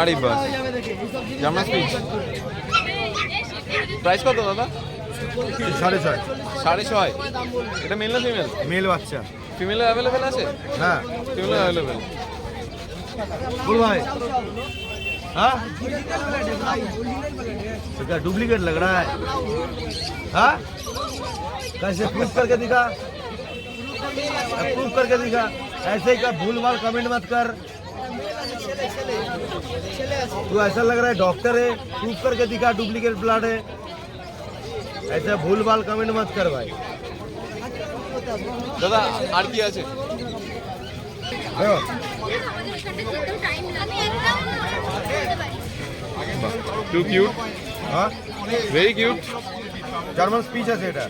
আরিফ বাস Jamuna speech price কত দাদা সাড়ে ছয় সাড়ে ছয় এটা মেল না ফিমেল মেল বাচ্চা ফিমেল অ্যাভেলেবেল আছে হ্যাঁ ফিমেল অ্যাভেলেবেল बोल भाई हाँ तो क्या डुप्लीकेट लग रहा है हाँ कैसे प्रूफ करके दिखा प्रूफ करके दिखा ऐसे ही का भूल भाल कमेंट मत कर तू ऐसा लग रहा है डॉक्टर है प्रूफ करके दिखा डुप्लीकेट ब्लड है ऐसे भूल भाल कमेंट मत कर भाई দাদা আর কি আছে देखो টু কিউট हाँ ভেরি কিউট জার্মান স্পিচ আছে এটা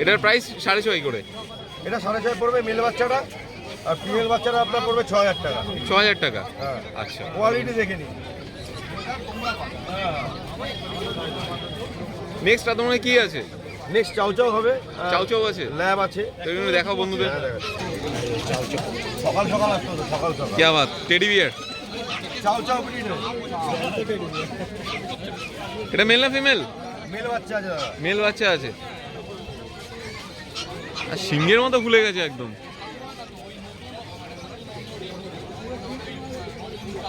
এটার প্রাইস সাড়ে ছয় করে এটা সাড়ে ছয় পড়বে মেল বাচ্চাটা আর ফিমেল বাচ্চারা আপনার পড়বে ছ হাজার টাকা। ছ হাজার টাকা? হ্যাঁ। আচ্ছা। কোয়ালিটি দেখে নিন। নেক্সট তোমার কি আছে? নেক্সট চাউচাউ হবে চাউচাউ আছে? ল্যাব আছে। এগুলো দেখাও বন্ধুদের। হ্যাঁ, সকাল সকাল আসতো সকাল সকাল। কি আবার? Teddy bear chow chow breed এটা মেল না ফিমেল মেল বাচ্চা আছে মেল বাচ্চা আছে। আর সিংহের মতো ভুলে গেছে একদম।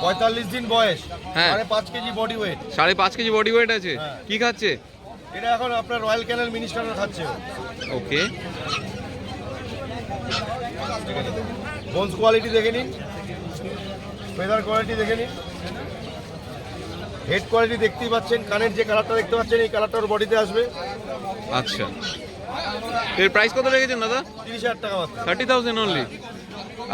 পঁয়তাল্লিশ দিন বয়স হ্যাঁ। সাড়ে পাঁচ কেজি বডি ওয়েট সাড়ে পাঁচ কেজি বডি ওয়েট আছে? হ্যাঁ। কি খাচ্ছে? এটা এখন আপনার রয়্যাল ক্যানেল মিনিস্টার খাচ্ছে। ওকে বোনস কোয়ালিটি দেখে নিন। ফেদার কোয়ালিটি দেখে নিন। হেড কোয়ালিটি দেখতেই পাচ্ছেন। কানের যে কালারটা দেখতে পাচ্ছেন এই কালারটা ওর বডিতে আসবে। আচ্ছা। এর প্রাইস কত রেখেছেন দাদা? তিরিশ হাজার টাকা থার্টি থাউজেন্ড অনলি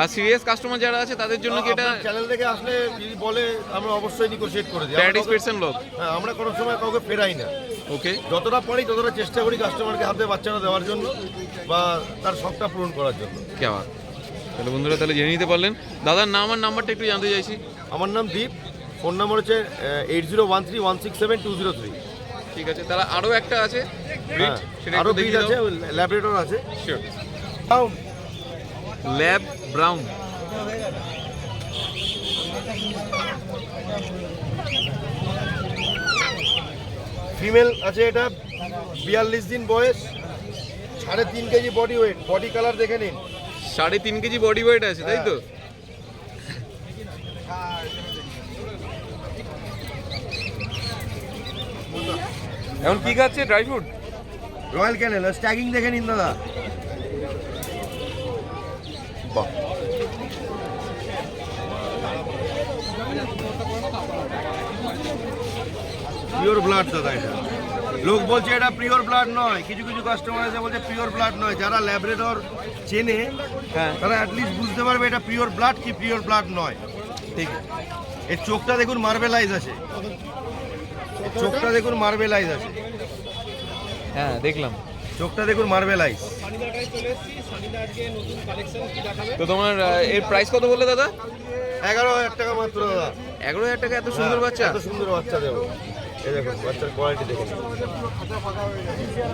আর সিরিয়াস কাস্টমার যারা আছে তাদের জন্য কি এটা চ্যানেল থেকে আসলে যদি বলে আমরা অবশ্যই নিগোশিয়েট করে দিই। অ্যান্ড লক হ্যাঁ আমরা কোনো সময় কাউকে ফেরাই না। ওকে যতটা পারি ততটা চেষ্টা করি কাস্টমারকে হাতে বাচ্চাটা দেওয়ার জন্য বা তার শখটা পূরণ করার জন্য। কে বাত তাহলে বন্ধুরা তাহলে জেনে নিতে পারলেন। দাদার নাম আর নাম্বারটা একটু জানতে চাইছি। আমার নাম দীপ। ফোন নাম্বার হচ্ছে eight zero one three one six seven two zero three ঠিক আছে তাহলে আরও একটা আছে। সেটা আরও দেখিয়ে আছে ল্যাবরেটর আছে। Sure lab brown. ফিমেল আছে এটা বিয়াল্লিশ দিন বয়স সাড়ে তিন KG body weight body colour দেখে নিন। সাড়ে তিন কেজি বডি ওয়েট আছে তাই তো? এখন কি খাচ্ছে? ড্রাই ফ্রুট রয়্যাল ক্যানেল স্ট্যাগিং দেখে নিন দাদা। বাহ পিওর ব্লাড দাদা এটা। লোক বলছে এটা পিওর ব্লাড নয়। কিছু কিছু কাস্টমার এসে বলছে পিওর ব্লাড নয়। যারা ল্যাবরেটর চেনে হ্যাঁ। তারা অ্যাটলিস্ট বুঝতে পারবে এটা পিওর ব্লাড কি পিওর ব্লাড নয়। ঠিক। এর চোখটা দেখুন মার্বেলাইজ আছে। চোখটা দেখুন মার্বেলাইজ আছে। হ্যাঁ দেখলাম। চোখটা দেখুন মার্বেলাইজ তো তোমার এর প্রাইস কত বললে দাদা? এগারো হাজার টাকা মাত্র দাদা। এগারো হাজার টাকা এত সুন্দর বাচ্চা? এত সুন্দর বাচ্চা দেবো। এই দেখুন বাচ্চার কোয়ালিটি দেখুন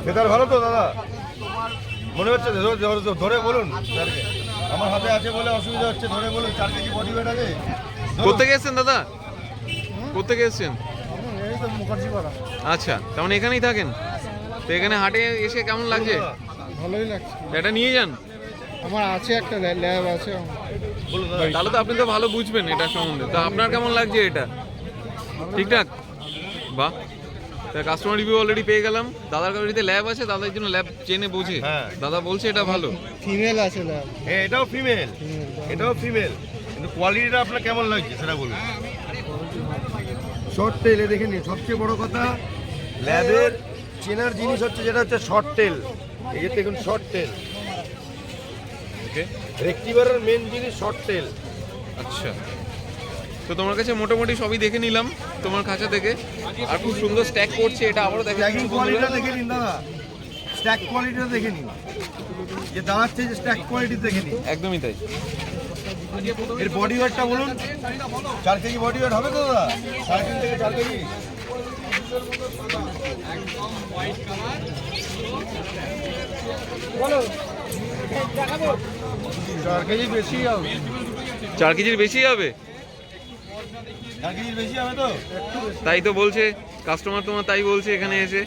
বেতার ভালো তো দাদা। মনে হচ্ছে ধরে- ধরে- ধরে বলুন স্যারকে। আমার হাতে আছে বলে অসুবিধা হচ্ছে ধরে বলুন চার কেজি বডি ওয়েট আছে। কোথেকে এসছেন দাদা? কোথেকে এসছেন? আচ্ছা তার মানে এখানেই থাকেন? তো এখানে হাটে এসে কেমন লাগছে? ভালোই লাগছে। এটা নিয়ে যান। আমার আছে একটা ল্যাব আছে। বলুন তাহলে তো আপনি তো ভালো বুঝবেন এটা সম্বন্ধে। তো আপনার কেমন লাগছে এটা? ঠিকঠাক? বাহ। তা কাস্টমার রিভিউ অলরেডি পেয়ে গেলাম। দাদার কাছে ল্যাব আছে দাদার জন্য ল্যাব চেনে বোঝে। হ্যাঁ। দাদা বলছে এটা ভালো। ফিমেল আছে ল্যাব। এ, এটাও ফিমেল এটাও ফিমেল কিন্তু কোয়ালিটিটা আপনার কেমন লাগছে সেটা বলুন। শর্ট টেল এ দেখে নিন। সবচেয়ে বড় কথা ল্যাবের চেনার জিনিস হচ্ছে যেটা হচ্ছে শর্ট টেল এই যে দেখুন শর্ট টেল রেক্টিভারের মেন জিনিস শর্ট টেল আচ্ছা। তো তোমার কাছে মোটামুটি সবই দেখে নিলাম তোমার খাঁচা থেকে। আর খুব সুন্দর স্ট্যাক করছে এটা আবারও দেখা স্ট্যাকিং কোয়ালিটিটা দেখে নিন দাদা। স্ট্যাক কোয়ালিটিটা দেখে নিন। যে দাঁড়াচ্ছে যে স্ট্যাক কোয়ালিটি দেখে নিন। একদমই তাই। এর বডি ওয়েটটা বলুন। চার কেজি বডি ওয়েট হবে তো দাদা? সাড়ে তিন থেকে চার কেজি। চার কেজি বেশি হবে। চার কেজির বেশি হবে? চার কেজির বেশি হবে তাই তো বলছে কাস্টমার তোমার তাই বলছে এখানে এসে।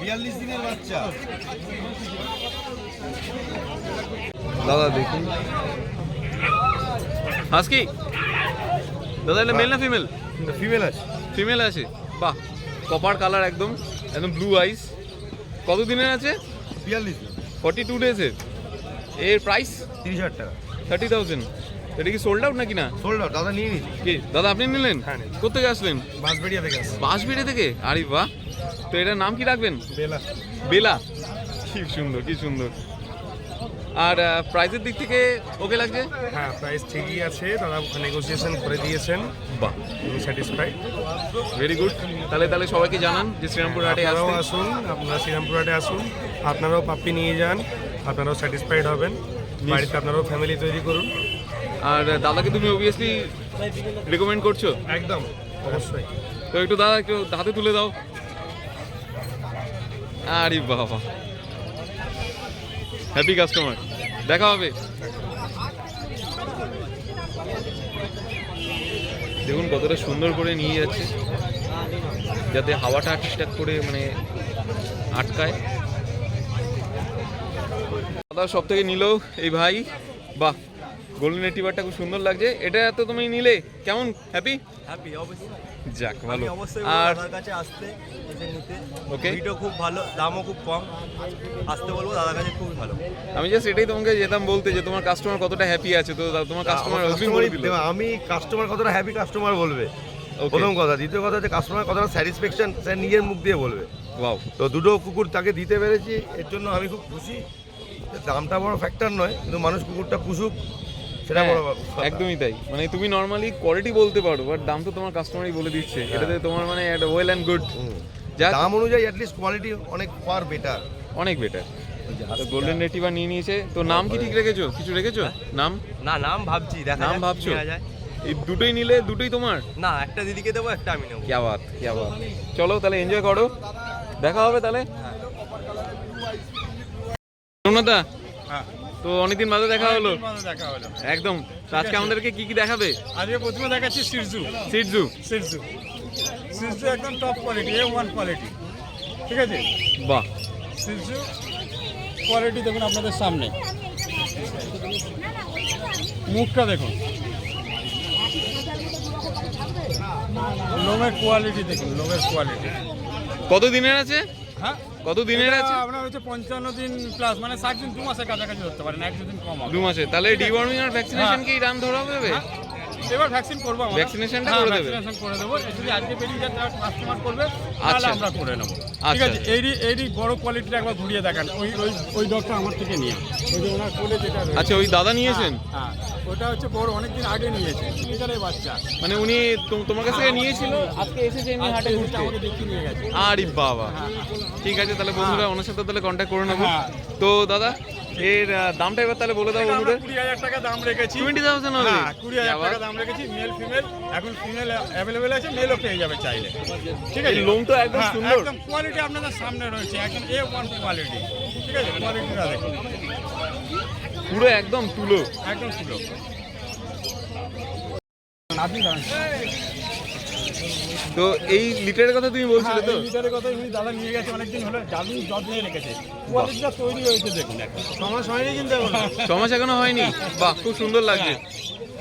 বিয়াল্লিশ দিনের বাচ্চা। দাদা দেখুন। হাসকি? দাদা এটা মেল না ফিমেল ফিমেল আছে। ফিমেল আছে। বাহ। কপার কালার একদম একদম ব্লু আইস কত দিনের আছে? বিয়াল্লিশ। ফর্টি টু ডেজের এর প্রাইস তিরিশ হাজার টাকা। থার্টি থাউজেন্ড এটা কি সোল্ড আউট নাকি না? সোল্ড আউট দাদা নিয়ে নিন কি? দাদা আপনি নিলেন? হ্যাঁ, কোথেকে আসলেন? বাঁশবেড়িয়া থেকে আসছে। বাঁশবেড়ে থেকে? আরে বাহ। তো এটার নাম কি রাখবেন? বেলা। বেলা। কি সুন্দর কি সুন্দর। আর প্রাইজের দিক থেকে ওকে লাগছে? হ্যাঁ প্রাইস ঠিকই আছে। দাদা নেগোসিয়েশন করে দিয়েছেন। বাহ। আমি স্যাটিসফাইড ভেরি গুড তাহলে তাহলে সবাইকে জানান যে শ্রীরামপুর হাটে আসতে আসুন আপনারা শ্রীরামপুর হাটে আসুন। আপনারাও পাপ্পি নিয়ে যান আপনারাও স্যাটিসফাইড হবেন। বাড়িতে আপনারাও ফ্যামিলি তৈরি করুন। আর দাদাকে তুমি অবভিয়াসলি রেকমেন্ড করছ? একদম অবশ্যই। তো একটু দাদা একটু হাতে তুলে দাও। আরে বাবা। হ্যাপি কাস্টমার দেখা হবে দেখুন কতটা সুন্দর করে নিয়ে যাচ্ছে যাতে হাওয়াটা ঠিকঠাক করে মানে আটকায়। দাদা সব থেকে নিল এই ভাই। বাহ গোল্ডেন রেটিভারটা খুব সুন্দর লাগছে। এটা তো তুমি নিলে? কেমন? হ্যাপি হ্যাপি অবশ্যই। যাক ভালো। আর দাদার কাছে আসতে এসে নিতে। Okay. ভিডিও খুব ভালো দামও খুব কম। আসতে বলব দাদার কাছে খুবই ভালো। আমি জাস্ট এটাই তোমাকে যেতাম বলতে যে তোমার কাস্টমার কতটা হ্যাপি আছে তো তোমার কাস্টমার আমি কাস্টমার কতটা হ্যাপি কাস্টমার বলবে? প্রথম কথা। দ্বিতীয় কথা হচ্ছে কাস্টমার কতটা স্যাটিসফ্যাকশন সে নিজের মুখ দিয়ে বলবে। ওয়াও তো দুটো কুকুর তাকে দিতে পেরেছি এর জন্য আমি খুব খুশি। দামটা বড় ফ্যাক্টর নয় কিন্তু মানুষ কুকুরটা পুষুক। সেটা বড় হ্যাঁ, একদমই তাই। মানে তুমি নর্মালি কোয়ালিটি বলতে পারো বাট দাম তো তোমার কাস্টমারই বলে দিচ্ছে। এটাতে তোমার মানে একটা ওয়েল অ্যান্ড গুড দাম অনুযায়ী অ্যাটলিস্ট কোয়ালিটি অনেক ফার বেটার অনেক বেটার গোল্ডেন রেটিভার নিয়ে নিয়েছে। তো নাম কি ঠিক রেখেছো? কিছু রেখেছো? নাম? না নাম ভাবছি দেখা নাম ভাবছ? এই দুটোই নিলে দুটোই তোমার? না একটা দিদিকে দেবো একটা আমি নেব। ক্যা বাত ক্যা বাত। চলো তাহলে এনজয় করো। দেখা হবে তাহলে। সোমনাথদা তো অনেকদিন বাদে দেখা হলো? দেখা হলো। একদম। আজকে আমাদেরকে কি কি দেখাবে? আজকে প্রথমে দেখাচ্ছি সিরজু। Shih tzu shih tzu. Shih tzu একদম top quality A one quality ঠিক আছে? বাহ। সিরজু কোয়ালিটি দেখুন আপনাদের সামনে। মুখটা দেখুন। লোমের কোয়ালিটি দেখুন লোমের কোয়ালিটি কত দিনের আছে? হ্যাঁ? কত দিনের আছে? আপনার হচ্ছে পঞ্চান্ন দিন প্লাস মানে ষাট দিন দু মাসের কাছাকাছি ধরতে পারেন এক দিন কম দু মাসে। তাহলে ডিওয়ার্মিং আর ভ্যাকসিনেশন কি রান ধরা হবে হ্যাঁ, এবার ভ্যাকসিন করব আমরা। হ্যাঁ, করে দেবে? vaccination করে দেবো। যদি আজকে বেরিয়ে যায় তাহলে কাস্টমার করবে তাহলে আচ্ছা। আমরা করে নেব। ঠিক আচ্ছা। আছে? এইরই এইরই বড় কোয়ালিটিটা একবার ঘুরিয়ে দেখান। ওই ওই ওই ডগটা আমার থেকে নিয়ে ওই যে ওনার কোলে যেটা আচ্ছা ওই দাদা নিয়েছেন? হ্যাঁ হ্যাঁ, ওটা হচ্ছে বড় অনেকদিন আগে নিয়েছে। লিটারের বাচ্চা। মানে উনি তোমার কাছ থেকে নিয়েছিল? আজকে এসেছে এমনি হাটে ঘুরতে। আমাকে দেখিয়ে নিয়ে গেছে। আরে বাবা। ঠিক আছে তাহলে বন্ধুরা ওনার সাথে তাহলে কন্ট্যাক্ট করে নেব। হ্যাঁ। তো দাদা? এর দামটা এবার তাহলে বলে দাও বন্ধুদের। কুড়ি হাজার টাকা দাম রেখেছি। টোয়েন্টি থাউজেন্ড হবে। হ্যাঁ কুড়ি হাজার টাকা দাম রেখেছি মেল ফিমেল এখন ফিমেল অ্যাভেলেবেল আছে মেলও পেয়ে যাবে চাইলে। ঠিক আছে? লোম তো একদম হ্যাঁ, সুন্দর। একদম কোয়ালিটি আপনাদের সামনে রয়েছে। একদম এ ওয়ান কোয়ালিটি ঠিক আছে? কোয়ালিটিটা দেখুন। পুরো একদম তুলো। একদম ছিল আপনি। তো এই লিটারের কথা তুমি বলছিলে হ্যাঁ, তো? লিটারের কথা উনি দাদা নিয়ে গেছে অনেকদিন হলো দাদু যত্নে রেখেছে। কোয়ালিটিটা তৈরি হয়েছে দেখুন সময় হয়নি কিন্তু এখন। ছ মাস এখনও হয়নি? বাহ খুব সুন্দর লাগছে।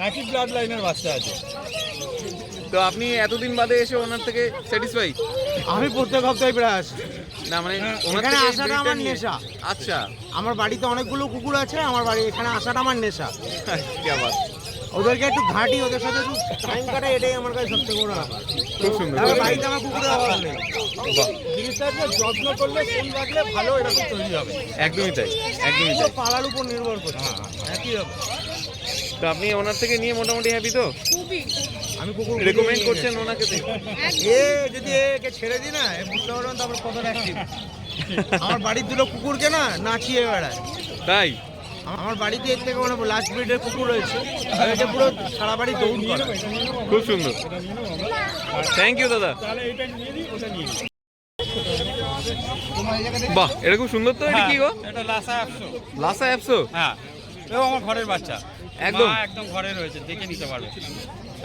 একই ব্লাড লাইনের বাচ্চা আছে। তো আপনি এতদিন বাদে এসে ওনার থেকে স্যাটিসফাই আমি প্রত্যেক সপ্তাহে প্রায় আসি। না মানে এখানে আসাটা আমার নেশা। আচ্ছা। আমার বাড়িতে অনেকগুলো কুকুর আছে আমার বাড়ি এখানে আসাটা আমার নেশা। কি আবার ওদেরকে একটু ঘাঁটি ওদের সাথে একটু টাইম কাটাই এটাই আমার কাছে সবথেকে বড় ব্যাপার। খুব সুন্দর। বাড়িতে আমার কুকুরের অভাব নেই। বাহ জিনিসটা যে যত্ন করলে কোন রাখলে ভালো এরকম তৈরি হবে। একদমই তাই একদমই তাই। পালার উপর নির্ভর করছে। একই ব্যাপার তো আপনি ওনার থেকে নিয়ে মোটামুটি হ্যাপি তো? আমি কুকুর রেকমেন্ড করছেন ওনাকে তো? এ যদি একে ছেড়ে দিই না এ বুঝতে পারবেন তারপর কতটা অ্যাক্টিভ আমার বাড়ির দুটো কুকুরকে না নাচিয়ে বেড়ায়। তাই? আমার বাড়িতে এর থেকে মানে লাস্ট ব্রিডের কুকুর রয়েছে। আর এটা পুরো সারা বাড়ি দৌড় করে। খুব সুন্দর। থ্যাংক ইউ দাদা। বাহ এটা খুব সুন্দর তো এটা কি গো? এটা লাসা একশো লাসা অ্যাপসো হ্যাঁ এও আমার ঘরের বাচ্চা। একদম? একদম ঘরে রয়েছে দেখে নিতে পারবে।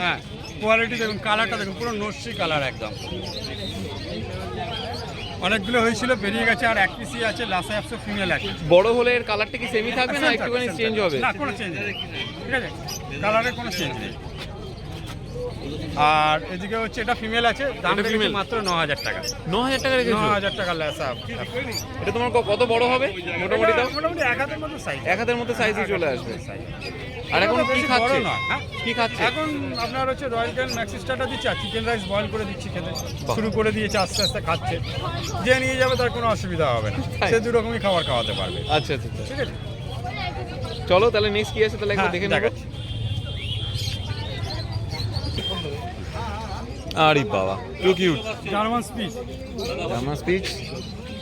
হ্যাঁ কোয়ালিটি দেখুন কালারটা দেখুন পুরো নস্যি কালার একদম। অনেকগুলো হয়েছিল বেরিয়ে গেছে আর এক পিসি আছে লাসে একশো ফিমেল আছে বড় হলে এর কালারটা কি সেমি থাকবে না একটুখানি চেঞ্জ হবে? না কোনো চেঞ্জ ঠিক আছে? কালারের কোনো চেঞ্জ নেই। আর এদিকে হচ্ছে এটা ফিমেল আছে দাম মাত্র ন হাজার টাকা। ন হাজার টাকা ন রেখেছো হাজার টাকা লেসা এটা তোমার কত বড় হবে? মোটামুটি মোটামুটি এক হাতের মতো সাইজ এক হাতের মতো সাইজে চলে আসবে। আর এখন কি খাচ্ছে? হ্যাঁ? কি খাচ্ছে? এখন আপনার হচ্ছে রয়্যাল ক্যান ম্যাক্সি স্টারটা দিচ্ছে আর চিকেন রাইস বয়েল করে দিচ্ছি খেতে। শুরু করে দিয়েছে আস্তে আস্তে খাচ্ছে। যে নিয়ে যাবে তার কোনো অসুবিধা হবে না। সে দু রকমই খাবার খাওয়াতে পারবে। আচ্ছা আচ্ছা আচ্ছা। ঠিক আছে? চলো তাহলে নেক্সট কি আছে তাহলে একবার হ্যাঁ, দেখে নেব। আরে বাবা টু কিউট জার্মান স্পিচ আমার স্পিচ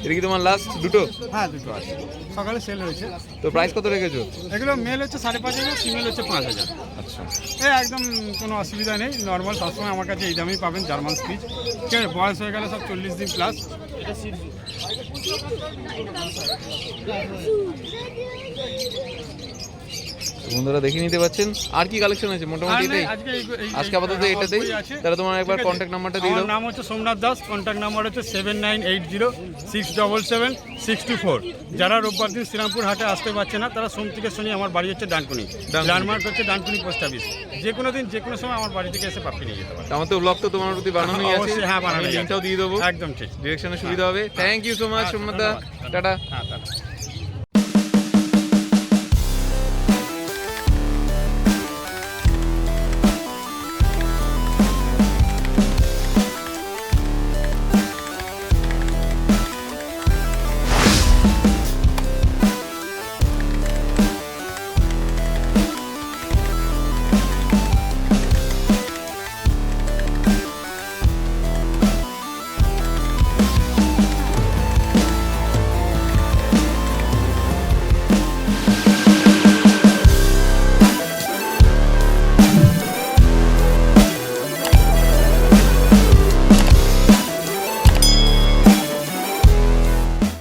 এটা কি তোমার লাস্ট দুটো? হ্যাঁ দুটো আছে। সকালে সেল হয়েছে। তো প্রাইস কত রেখেছো? এগুলো মেল হচ্ছে সাড়ে পাঁচ হাজার ফিমেল হচ্ছে পাঁচ হাজার। আচ্ছা। এই একদম কোনো অসুবিধা নেই নর্মাল সবসময় আমার কাছে এই দামেই পাবেন জার্মান স্পিচ ঠিক আছে বয়স হয়ে গেলে সব চল্লিশ দিন প্লাস বন্ধুরা দেখে নিতে পাচ্ছেন। আর কি কালেকশন আছে? মোটামুটি এটাই। আজকে আপাতত হ্যাঁ, এটাতেই। তাহলে তোমার একবার কন্ট্যাক্ট নাম্বারটা দিয়ে দাও। নাম হচ্ছে সোমনাথ দাস কন্ট্যাক্ট নাম্বার হচ্ছে seven nine eight zero six double seven six two four যারা রোববার দিন শ্রীরামপুর হাটে আসতে পারছে না তারা সোম থেকে শনি আমার বাড়ি হচ্ছে ডানকুনি। ল্যান্ডমার্ক হচ্ছে ডানকুনি পোস্ট অফিস যে কোনো দিন যে কোনো সময় আমার বাড়ি থেকে এসে পাপ্পি নিয়ে যেতে পারে। আমার তো ব্লগ তো তোমার প্রতি বানানোই আছে। হ্যাঁ, বানানো লিঙ্কটাও দিয়ে দেবো। একদম ঠিক। ডিরেকশনে সুবিধা হবে। থ্যাংক ইউ সো মাচ হ্যাঁ, সোমনাথ দা। টাটা। হ্যাঁ